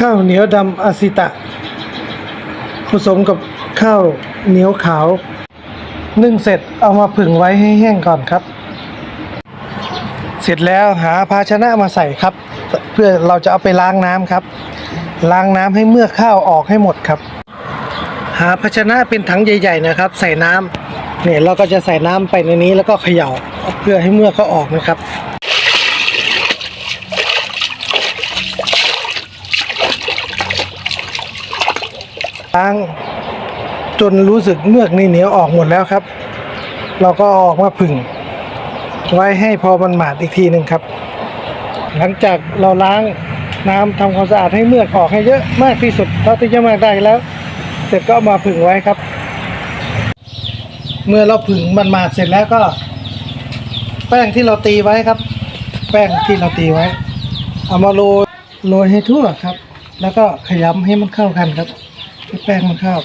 ข้าวเหนียวดำอาซิตะ ผสมกับข้าวเหนียวขาวนึ่งเสร็จเอามาผึ่งไว้ให้แห้งก่อนครับ เสร็จแล้วหาภาชนะมาใส่ครับ เพื่อเราจะเอาไปล้างน้ำครับ ล้างน้ำให้เมื่อข้าวออกให้หมดครับ หาภาชนะเป็นถังใหญ่ ๆ นะครับ ใส่น้ำเนี่ยเราก็จะใส่น้ำไปในนี้แล้วก็เขย่าเพื่อให้เมื่อเขาออกนะครับ ล้างจนรู้สึกเมือกนี่เหนียวออกหมดแล้วครับ เราก็ออกมาผึ่ง ไว้ให้พอมันหมาดอีกทีหนึ่งครับ หลังจากเราล้างน้ำทำความสะอาดให้เมือกออกให้เยอะมากที่สุดเท่าที่จะมากได้แล้ว เสร็จก็มาผึ่งไว้ครับ เมื่อเราผึ่งมันหมาดเสร็จแล้วก็ แป้งที่เราตีไว้ครับ แป้งที่เราตีไว้ เอามาโรยโรยให้ทั่วครับ แล้วก็ขยำให้มันเข้ากันครับ แป้งมันเข้า